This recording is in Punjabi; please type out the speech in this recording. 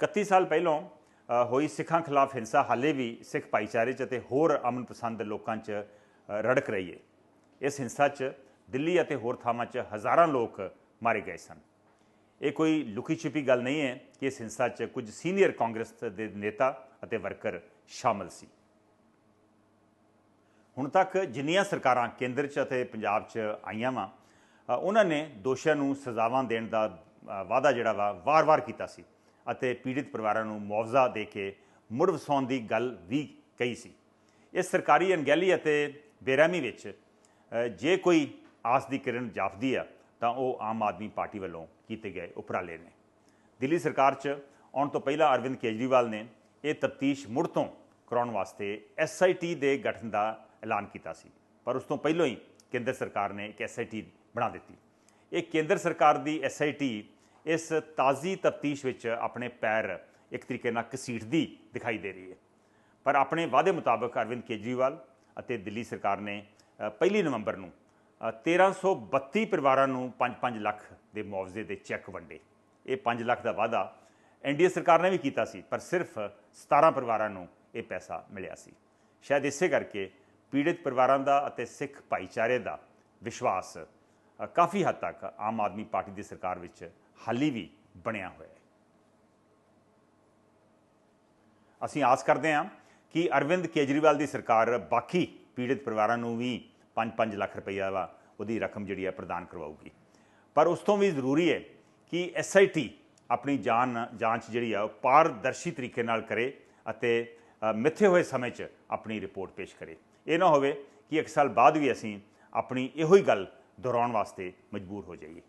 38 ਸਾਲ ਪਹਿਲਾਂ ਹੋਈ ਸਿੱਖਾਂ ਖਿਲਾਫ ਹਿੰਸਾ ਹਾਲੇ ਵੀ ਸਿੱਖ ਭਾਈਚਾਰੇ 'ਚ ਅਤੇ ਹੋਰ ਅਮਨ ਪਸੰਦ ਲੋਕਾਂ 'ਚ ਰੜਕ ਰਹੀ ਹੈ। ਇਸ ਹਿੰਸਾ 'ਚ ਦਿੱਲੀ ਅਤੇ ਹੋਰ ਥਾਵਾਂ 'ਚ ਹਜ਼ਾਰਾਂ ਲੋਕ ਮਾਰੇ ਗਏ ਸਨ। ਇਹ ਕੋਈ ਲੁਕੀ ਛਿਪੀ ਗੱਲ ਨਹੀਂ ਹੈ ਕਿ ਇਸ ਹਿੰਸਾ 'ਚ ਕੁਝ ਸੀਨੀਅਰ ਕਾਂਗਰਸ ਦੇ ਨੇਤਾ ਅਤੇ ਵਰਕਰ ਸ਼ਾਮਲ ਸੀ। ਹੁਣ ਤੱਕ ਜਿੰਨੀਆਂ ਸਰਕਾਰਾਂ ਕੇਂਦਰ 'ਚ ਅਤੇ ਪੰਜਾਬ 'ਚ ਆਈਆਂ ਵਾ ਉਹਨਾਂ ਨੇ ਦੋਸ਼ੀਆਂ ਨੂੰ ਸਜ਼ਾਵਾਂ ਦੇਣ ਦਾ ਵਾਅਦਾ ਜਿਹੜਾ ਵਾ ਵਾਰ-ਵਾਰ ਕੀਤਾ ਸੀ। ਅਤੇ ਪੀੜਿਤ ਪਰਿਵਾਰਾਂ ਨੂੰ ਮੁਆਵਜ਼ਾ ਦੇ ਕੇ ਮੁੜ ਵਸਾਉਣ ਦੀ ਗੱਲ ਵੀ ਕਹੀ ਸੀ। ਇਸ ਸਰਕਾਰੀ ਅਣਗਹਿਲੀ ਅਤੇ ਬੇਰਹਿਮੀ ਵਿੱਚ ਜੇ ਕੋਈ ਆਸ ਦੀ ਕਿਰਨ ਜਾਪਦੀ ਆ, ਤਾਂ ਉਹ ਆਮ ਆਦਮੀ ਪਾਰਟੀ ਵੱਲੋਂ ਕੀਤੇ ਗਏ ਉਪਰਾਲੇ ਨੇ। ਦਿੱਲੀ ਸਰਕਾਰ 'ਚ ਆਉਣ ਤੋਂ ਪਹਿਲਾਂ ਅਰਵਿੰਦ ਕੇਜਰੀਵਾਲ ਨੇ ਇਹ ਤਫਤੀਸ਼ ਮੁੜ ਤੋਂ ਕਰਾਉਣ ਵਾਸਤੇ ਐਸਆਈਟੀ ਦੇ ਗਠਨ ਦਾ ਐਲਾਨ ਕੀਤਾ ਸੀ, ਪਰ ਉਸ ਤੋਂ ਪਹਿਲਾਂ ਹੀ ਕੇਂਦਰ ਸਰਕਾਰ ਨੇ ਇੱਕ ਐਸਆਈਟੀ ਬਣਾ ਦਿੱਤੀ। ਇਹ ਕੇਂਦਰ ਸਰਕਾਰ ਦੀ ਐਸਆਈਟੀ ਇਸ ਤਾਜ਼ੀ ਤਫਤੀਸ਼ ਵਿੱਚ ਆਪਣੇ ਪੈਰ ਇੱਕ ਤਰੀਕੇ ਨਾਲ ਘਸੀਟਦੀ ਦਿਖਾਈ ਦੇ ਰਹੀ ਹੈ। ਪਰ ਆਪਣੇ ਵਾਅਦੇ ਮੁਤਾਬਕ ਅਰਵਿੰਦ ਕੇਜਰੀਵਾਲ ਅਤੇ ਦਿੱਲੀ ਸਰਕਾਰ ਨੇ ਅ, ਪਹਿਲੀ ਨਵੰਬਰ ਨੂੰ ਅ, 1332 ਪਰਿਵਾਰਾਂ ਨੂੰ 5-5 ਲੱਖ ਦੇ ਮੁਆਵਜ਼ੇ ਦੇ ਚੈੱਕ ਵੰਡੇ। ਇਹ 5 ਲੱਖ ਦਾ ਵਾਅਦਾ ਐਨਡੀਏ ਸਰਕਾਰ ਨੇ ਵੀ ਕੀਤਾ ਸੀ ਪਰ ਸਿਰਫ 17 ਪਰਿਵਾਰਾਂ ਨੂੰ ਇਹ ਪੈਸਾ ਮਿਲਿਆ ਸੀ। ਸ਼ਾਇਦ ਇਸੇ ਕਰਕੇ ਪੀੜਿਤ ਪਰਿਵਾਰਾਂ ਦਾ ਅਤੇ ਸਿੱਖ ਭਾਈਚਾਰੇ ਦਾ ਵਿਸ਼ਵਾਸ ਕਾਫੀ ਹੱਦ ਤੱਕ ਆਮ ਆਦਮੀ ਪਾਰਟੀ ਦੀ ਸਰਕਾਰ ਵਿੱਚ ਹਾਲੀ ਵੀ ਬਣਿਆ ਹੋਇਆ ਹੈ। ਅਸੀਂ ਆਸ ਕਰਦੇ ਹਾਂ ਕਿ ਅਰਵਿੰਦ ਕੇਜਰੀਵਾਲ ਦੀ ਸਰਕਾਰ ਬਾਕੀ ਪੀੜਿਤ ਪਰਿਵਾਰਾਂ ਨੂੰ ਵੀ 5-5 ਲੱਖ ਰੁਪਈਆ ਵਾ ਉਹਦੀ ਰਕਮ ਜਿਹੜੀ ਹੈ ਪ੍ਰਦਾਨ ਕਰਵਾਉਗੀ ਪਰ ਉਸ ਤੋਂ ਵੀ ਜ਼ਰੂਰੀ ਹੈ ਕਿ ਐਸਆਈਟੀ ਆਪਣੀ ਜਾਨ, ਜਾਂਚ ਜਿਹੜੀ ਆ ਉਹ ਪਾਰਦਰਸ਼ੀ ਤਰੀਕੇ ਨਾਲ ਕਰੇ ਅਤੇ ਮਿੱਥੇ ਹੋਏ ਸਮੇਂ 'ਚ ਆਪਣੀ ਰਿਪੋਰਟ ਪੇਸ਼ ਕਰੇ। ਇਹ ਨਾ ਹੋਵੇ ਕਿ ਇੱਕ ਸਾਲ ਬਾਅਦ ਵੀ ਅਸੀਂ ਆਪਣੀ ਇਹੋ ਹੀ ਗੱਲ ਦੁਹਰਾਉਣ ਵਾਸਤੇ ਮਜਬੂਰ ਹੋ ਜਾਈਏ।